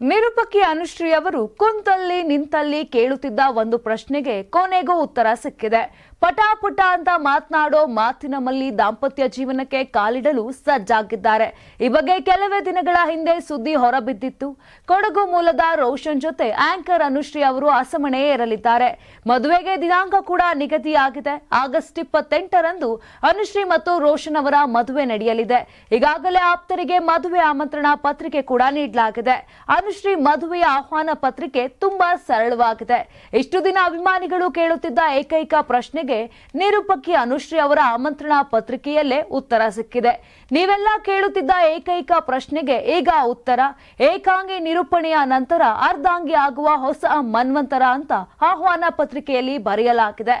ನಿರೂಪಕಿ ಅನುಶ್ರೀ ಅವರು, ಕುಂತಲ್ಲಿ ನಿಂತಲ್ಲಿ ಕೇಳುತ್ತಿದ್ದ ಒಂದು ಪ್ರಶ್ನೆಗೆ ಕೊನೆಗೂ ಉತ್ತರ ಸಿಕ್ಕಿದೆ. ಪಟಾಪುಟ ಅಂತ ಮಾತನಾಡೋ ಮಾತಿನ ಮಲ್ಲಿ ದಾಂಪತ್ಯ ಜೀವನಕ್ಕೆ ಕಾಲಿಡಲು ಸಜ್ಜಾಗಿದ್ದಾರೆ. ಈ ಬಗ್ಗೆ ಕೆಲವೇ ದಿನಗಳ ಹಿಂದೆ ಸುದ್ದಿ ಹೊರಬಿದ್ದಿತ್ತು. ಕೊಡಗು ಮೂಲದ ರೋಷನ್ ಜೊತೆ ಆಂಕರ್ ಅನುಶ್ರೀ ಅವರು ಅಸಮಣೆ ಏರಲಿದ್ದಾರೆ. ಮದುವೆಗೆ ದಿನಾಂಕ ಕೂಡ ನಿಗದಿಯಾಗಿದೆ. ಆಗಸ್ಟ್ ಇಪ್ಪತ್ತೆಂಟರಂದು ಅನುಶ್ರೀ ಮತ್ತು ರೋಷನ್ ಅವರ ಮದುವೆ ನಡೆಯಲಿದೆ. ಈಗಾಗಲೇ ಆಪ್ತರಿಗೆ ಮದುವೆ ಆಮಂತ್ರಣ ಪತ್ರಿಕೆ ಕೂಡ ನೀಡಲಾಗಿದೆ. ಅನುಶ್ರೀ ಮದುವೆಯ ಆಹ್ವಾನ ಪತ್ರಿಕೆ ತುಂಬಾ ಸರಳವಾಗಿದೆ. ಇಷ್ಟು ದಿನ ಅಭಿಮಾನಿಗಳು ಕೇಳುತ್ತಿದ್ದ ಏಕೈಕ ಪ್ರಶ್ನೆಗೆ ನಿರೂಪಕಿ ಅನುಶ್ರೀ ಅವರ ಆಮಂತ್ರಣ ಪತ್ರಿಕೆಯಲ್ಲೇ ಉತ್ತರ ಸಿಕ್ಕಿದೆ. ನೀವೆಲ್ಲ ಕೇಳುತ್ತಿದ್ದ ಏಕೈಕ ಪ್ರಶ್ನೆಗೆ ಈಗ ಉತ್ತರ. ಏಕಾಂಗಿ ನಿರೂಪಣೆಯ ನಂತರ ಅರ್ಧಾಂಗಿ ಆಗುವ ಹೊಸ ಮನ್ವಂತರ ಅಂತ ಆಹ್ವಾನ ಪತ್ರಿಕೆಯಲ್ಲಿ ಬರೆಯಲಾಗಿದೆ.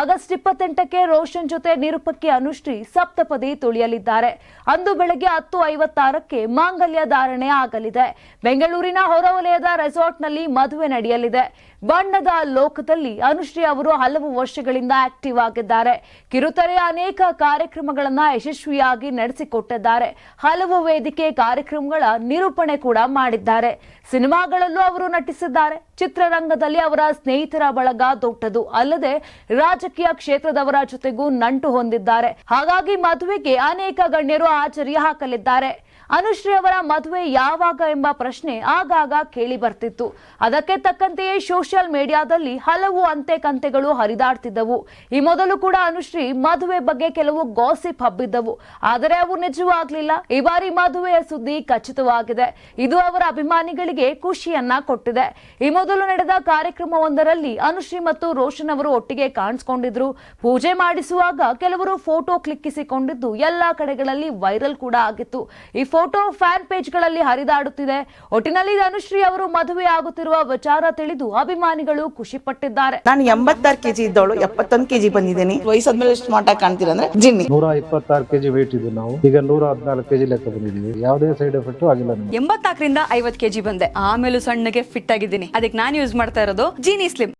ಆಗಸ್ಟ್ ಇಪ್ಪತ್ತೆಂಟಕ್ಕೆ ರೋಷನ್ ಜೊತೆ ನಿರೂಪಕಿ ಅನುಶ್ರೀ ಸಪ್ತಪದಿ ತುಳಿಯಲಿದ್ದಾರೆ. ಅಂದು ಬೆಳಗ್ಗೆ ಹತ್ತು ಐವತ್ತಾರಕ್ಕೆ ಮಾಂಗಲ್ಯ ಧಾರಣೆ ಆಗಲಿದೆ. ಬೆಂಗಳೂರಿನ ಹೊರವಲಯದ ರೆಸಾರ್ಟ್ನಲ್ಲಿ ಮದುವೆ ನಡೆಯಲಿದೆ. ಬಣ್ಣದ ಲೋಕದಲ್ಲಿ ಅನುಶ್ರೀ ಅವರು ಹಲವು ವರ್ಷಗಳಿಂದ ಆಕ್ಟಿವ್ ಆಗಿದ್ದಾರೆ. ಕಿರುತೆರೆಯ ಅನೇಕ ಕಾರ್ಯಕ್ರಮಗಳನ್ನ ಯಶಸ್ವಿಯಾಗಿ ನಡೆಸಿಕೊಟ್ಟಿದ್ದಾರೆ. ಹಲವು ವೇದಿಕೆ ಕಾರ್ಯಕ್ರಮಗಳ ನಿರೂಪಣೆ ಕೂಡ ಮಾಡಿದ್ದಾರೆ. ಸಿನಿಮಾಗಳಲ್ಲೂ ಅವರು ನಟಿಸಿದ್ದಾರೆ. ಚಿತ್ರರಂಗದಲ್ಲಿ ಅವರ ಸ್ನೇಹಿತರ ಬಳಗ ದೊಡ್ಡದು. ಅಲ್ಲದೆ ರಾಜಕೀಯ ಕ್ಷೇತ್ರದವರ ಜೊತೆಗೂ ನಂಟು ಹೊಂದಿದ್ದಾರೆ. ಹಾಗಾಗಿ ಮದುವೆಗೆ ಅನೇಕ ಗಣ್ಯರು ಆಚರಿ ಹಾಕಲಿದ್ದಾರೆ. ಅನುಶ್ರೀ ಅವರ ಮದುವೆ ಯಾವಾಗ ಎಂಬ ಪ್ರಶ್ನೆ ಆಗಾಗ ಕೇಳಿ ಬರ್ತಿತ್ತು. ಅದಕ್ಕೆ ತಕ್ಕಂತೆಯೇ ಸೋಷಿಯಲ್ ಮೀಡಿಯಾದಲ್ಲಿ ಹಲವು ಅಂತೆ ಕಂತೆಗಳು ಹರಿದಾಡ್ತಿದ್ದವು. ಈ ಮೊದಲು ಕೂಡ ಅನುಶ್ರೀ ಮದುವೆ ಬಗ್ಗೆ ಕೆಲವು ಗಾಸಿಪ್ ಹಬ್ಬಿದ್ದವು. ಆದರೆ ಅವು ನಿಜವಾಗ್ಲಿಲ್ಲ ಈ ಬಾರಿ ಮದುವೆಯ ಸುದ್ದಿ ಖಚಿತವಾಗಿದೆ. ಇದು ಅವರ ಅಭಿಮಾನಿಗಳಿಗೆ ಖುಷಿಯನ್ನ ಕೊಟ್ಟಿದೆ. ಈ ಮೊದಲು ನಡೆದ ಕಾರ್ಯಕ್ರಮವೊಂದರಲ್ಲಿ ಅನುಶ್ರೀ ಮತ್ತು ರೋಷನ್ ಅವರು ಒಟ್ಟಿಗೆ ಕಾಣಿಸ್ಕೊಂಡಿದ್ರು. ಪೂಜೆ ಮಾಡಿಸುವಾಗ ಕೆಲವರು ಫೋಟೋ ಕ್ಲಿಕ್ಕಿಸಿಕೊಂಡಿದ್ದು ಎಲ್ಲಾ ಕಡೆಗಳಲ್ಲಿ ವೈರಲ್ ಕೂಡ ಆಗಿತ್ತು. ಈ ಫೋಟೋ ಫ್ಯಾನ್ ಪೇಜ್ಗಳಲ್ಲಿ ಹರಿದಾಡುತ್ತಿದೆ. ಒಟ್ಟಿನಲ್ಲಿ ಅನುಶ್ರೀ ಅವರು ಮದುವೆ ಆಗುತ್ತಿರುವ ವಿಚಾರ ತಿಳಿದು ಅಭಿಮಾನಿಗಳು ಖುಷಿ ಪಟ್ಟಿದ್ದಾರೆ ನಾನು ಎಂಬತ್ತಾರು ಕೆಜಿ ಇದ್ದವಳು ಎಪ್ಪತ್ತೊಂದು ಕೆಜಿ ಬಂದಿದ್ದೀನಿ. ವಯಸ್ಸಾದ್ಮೇಲೆ ಸ್ಮಾರ್ಟ್ ಆಗಿ ಕಾಣ್ತೀರ ಅಂದ್ರೆ ಜಿನ್ನಿ. ನೂರ ಇಪ್ಪತ್ತಾರು ಕೆಜಿ ವೇಟ್ ಇದ್ದು ನಾವು. ಈಗ ನೂರ ಹದಿನಾಲ್ಕು ಕೆಜಿ ಲೆಕ್ಕ ಬಂದಿದ್ದೀವಿ. ಯಾವುದೇ ಸೈಡ್ ಎಫೆಕ್ಟ್ ಆಗಿಲ್ಲ ಎಂಬತ್ತಾಕರಿಂದ ಎಂಬತ್ನಾಲ್ಕರಿಂದ ಐವತ್ ಕೆಜಿ ಬಂದೆ. ಆಮೇಲೆ ಸಣ್ಣಗೆ ಫಿಟ್ ಆಗಿದ್ದೀನಿ. ಅದಕ್ಕೆ ನಾನು ಯೂಸ್ ಮಾಡ್ತಾ ಇರೋದು ಜೀನಿ ಸ್ಲಿಮ್